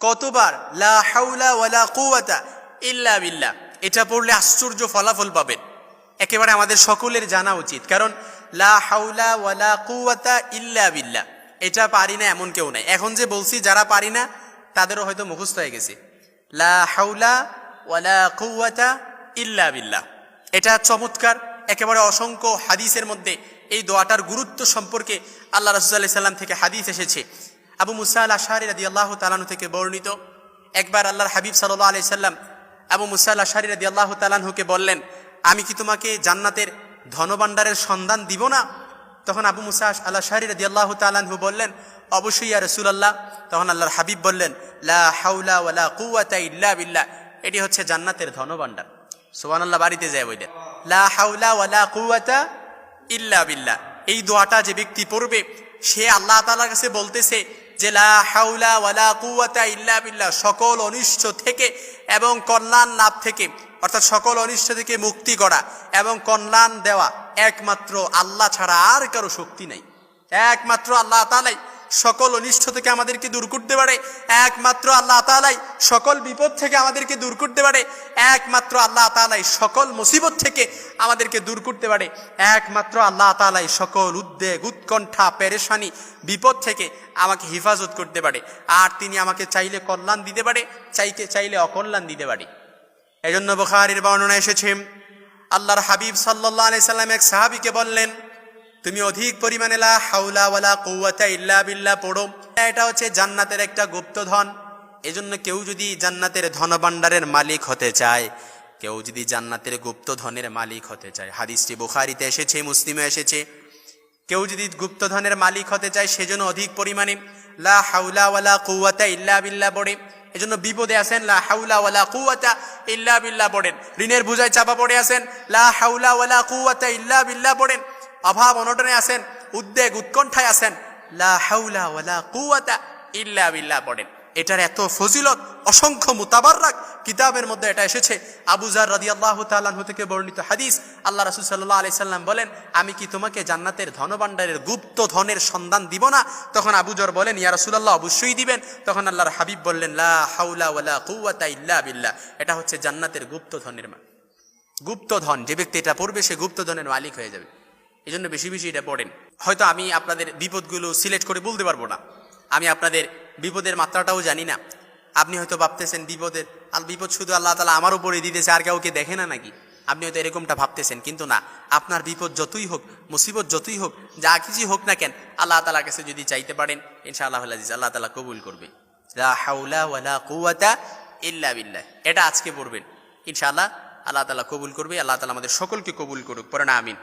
কতবার? লা হাউলা ওয়ালা কুওয়াতা ইল্লা বিল্লাহ। এটা পড়লে আশ্চর্য ফলাফল পাবেন। একেবারে আমাদের সকলের জানা উচিত। কারণ, লা হাউলা ওয়ালা কুওয়াতা ইল্লা বিল্লাহ। এটা পারি না এমন কেউ নাই। এখন যে বলছি, যারা পারি না, তাদেরও হয়তো মুখস্থ হয়ে গেছে। লা হাউলা ওয়ালা কুওয়াতা ইল্লা বিল্লাহ। এটা চমৎকার। একেবারে অসংখ্য হাদিসের মধ্যে এই দোয়াটার গুরুত্ব সম্পর্কে আল্লাহ রসুল্লাহ সাল্লাম থেকে হাদিস এসেছে। আবু মুসা আশারি রাদি আল্লাহ তালানু থেকে বর্ণিত, একবার আল্লাহর হাবিব সাল্লাহ আলি সাল্লাম আবু মুসা আশারি রাদি আল্লাহ তালানহুকে বললেন, আমি কি তোমাকে জান্নাতের ধনভাণ্ডারের সন্ধান দিব না? তখন আবু মুসা আল্লাহ শাহরি রাদি আল্লাহ তালানহু বললেন, অবশ্যই আর রসুলাল্লাহ। তখন আল্লাহর হাবিব বললেন, লা হাউলা ওয়ালা কুওয়াতা ইল্লা বিল্লাহ। এটি হচ্ছে জান্নাতের ধনভাণ্ডার। সোহান আল্লাহ বাড়িতে যায় বললেন লা হাউলা ওয়ালা কুওয়াতা ইল্লা বিল্লাহ। এই দোয়াটা যে ব্যক্তি পড়বে, সে আল্লাহ তালার কাছে বলতেছে যে লা হাউলা ওয়ালা কুওয়াতা ইল্লা বিল্লাহ, সকল অনিষ্ট থেকে এবং কল্যাণ লাভ থেকে, অর্থাৎ সকল অনিষ্ট থেকে মুক্তি করা এবং কল্যাণ দেওয়া একমাত্র আল্লাহ ছাড়া আর কারও শক্তি নাই। একমাত্র আল্লাহ তালাই সকল অনিষ্ট থেকে আমাদেরকে দূর করতে পারে। একমাত্র আল্লাহ তালাই সকল বিপদ থেকে আমাদেরকে দূর করতে পারে। একমাত্র আল্লাহ তালাই সকল মুসিবত থেকে আমাদেরকে দূর করতে পারে। একমাত্র আল্লাহ তালাই সকল উদ্বেগ, উৎকণ্ঠা, পেরেশানি, বিপদ থেকে আমাকে হেফাজত করতে পারে। আর তিনি আমাকে চাইলে কল্যাণ দিতে পারে, চাইকে চাইলে অকল্যাণ দিতে পারে। এজন্য বুখারীর বর্ণনা এসেছে, আল্লাহর হাবিব সাল্লাহ আলি সাল্লাম এক সাহাবিকে বললেন তুমি অধিক পরিমাণে লা হাউলা ওয়ালা কৌয়াতা ইল্লা বিল্লাহ পড়ো। এটা হচ্ছে জান্নাতের একটা গুপ্তধন। এজন্য কেউ যদি জান্নাতের ধনভাণ্ডারের মালিক হতে চায়, কেউ যদি জান্নাতের গুপ্ত ধনের মালিক হতে চায়, হাদিসটি বুখারিতে এসেছে, মুসলিমে এসেছে। কেউ যদি গুপ্তধনের মালিক হতে চায়, সেজন্য অধিক পরিমাণে লা হাউলা ওয়ালা কুওয়াতা ইল্লা বিল্লাহ পড়ে। এজন্য বিপদে আছেন লা হাউলা ওয়ালা কুওয়াতা ইল্লা বিল্লাহ পড়েন। ঋণের বুঝায় চাপা পড়ে আছেন লা হাউলা ওয়ালা কুওয়াতা ইল্লা বিল্লাহ পড়েন। অভাব অনটনে আছেন, উদ্বেগ উৎকণ্ঠায় আছেন। লা হাউলা ওয়ালা কুওয়াতা ইল্লা বিল্লাহ এটার এত ফজিলত, অসংখ্য মুতাবাররাক কিতাবের মধ্যে এটা এসেছে। আবুজার রাদি আল্লাহ তাল্লাহ থেকে বর্ণিত হাদিস, আল্লাহ রাসুল সাল্লাহ আলি সাল্লাম বলেন, আমি কি তোমাকে জান্নাতের ধনভাণ্ডারের গুপ্ত ধনের সন্ধান দিব না? তখন আবুজর বলেন, ইয়া রসুল্লাহ অবশ্যই দিবেন। তখন আল্লাহর হাবিব বললেন, লা হাউলা ওয়ালা কুওয়াতা ইল্লা বিল্লাহ। এটা হচ্ছে জান্নাতের গুপ্ত ধনের মা, গুপ্ত ধন। যে ব্যক্তি এটা পড়বে, সে গুপ্ত ধনের মালিক হয়ে যাবে। এই জন্য বেশি বেশি এটা পড়েন। হয়তো আমি আপনাদের বিপদগুলো সিলেক্ট করে বলতে পারব না। আমি আপনাদের বিপদের মাত্রাটাও জানি না। আপনি হয়তো ভাবতেছেন বিপদের, আল, বিপদ শুধু আল্লাহ তালা আমার উপরে দিতেছে, আর কাউকে দেখে না নাকি? আপনি হয়তো এরকমটা ভাবতেছেন, কিন্তু না। আপনার বিপদ যতই হোক, মুসিবত যতই হোক, যা কিছুই হোক না কেন, আল্লাহ তালার কাছে যদি চাইতে পারেন, ইনশাআল্লাহ আজিজ, আল্লাহ তালা কবুল করবে। ইল্লা বিল্লাহ। এটা আজকে পড়বেন। ইনশাআল্লাহ আল্লাহ তালা কবুল করবে, আল্লাহ তালা আমাদের সকলকে কবুল করুক। পরে না, আমিন।